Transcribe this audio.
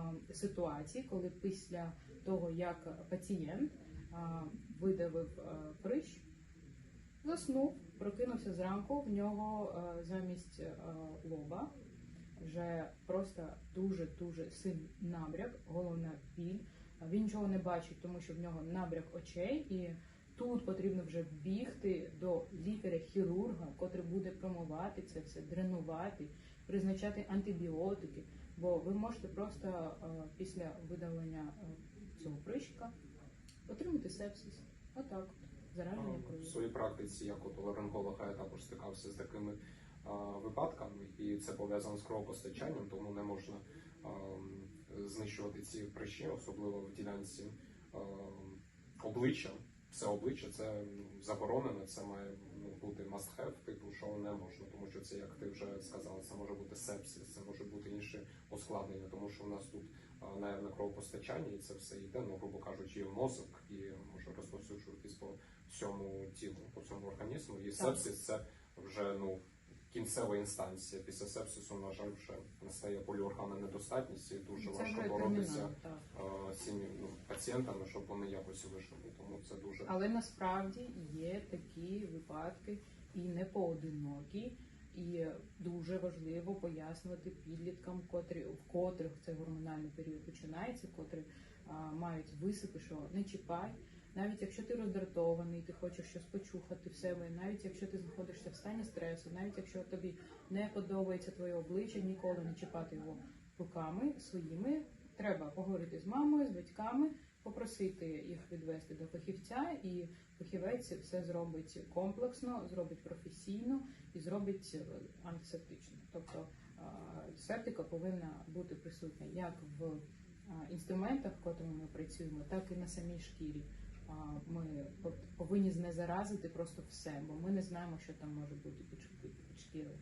а, ситуацій, коли після того, як пацієнт видавив прищ, заснув, прокинувся зранку, в нього замість лоба вже просто дуже дуже сильний набряк, головна біль. Він нічого не бачить, тому що в нього набряк очей, і тут потрібно вже бігти до лікаря-хірурга, котрий буде промивати це все, дренувати, призначати антибіотики. Бо ви можете просто е, після видалення е, цього прищика отримати сепсис. Отак, от, зараження В своїй практиці, як от ларинголога, я також стикався з такими а, випадками, і це пов'язано з кровопостачанням, тому не можна знищувати ці прищі, особливо в ділянці обличчя. Все обличчя це заборонено, це має ну, бути must have, типу, що не можна, тому що це, як ти вже сказала, це може бути сепсис, це може бути інші ускладнення, тому що в нас тут наявне на, на і це все йде, ну, грубо кажучи, і в мозок, і може розповсюджуватись по всьому тілу, по всьому організму. І сепсис це вже ну кінцева інстанція. Після сепсису, на жаль, вже настає поліорганна недостатність, і дуже Це важко боротися так. цими ну, пацієнтами, щоб вони якось вижили. Тому це дуже Але насправді є такі випадки і не поодинокі, і дуже важливо пояснювати підліткам, котрі в котрих цей гормональний період починається, котрі а, мають висипи, що не чіпай. Навіть якщо ти роздратований, ти хочеш щось почухати в себе, навіть якщо ти знаходишся в стані стресу, навіть якщо тобі не подобається твоє обличчя, ніколи не чіпати його руками своїми. Треба поговорити з мамою, з батьками, попросити їх відвести до фахівця, і фахівець все зробить комплексно, зробить професійно і зробить е, антисептично. Тобто септика повинна бути присутня як в а, інструментах, котрими ми працюємо, так і на самій шкірі. Ми по- повинні знезаразити просто все, бо ми не знаємо, що там може бути під шкірою.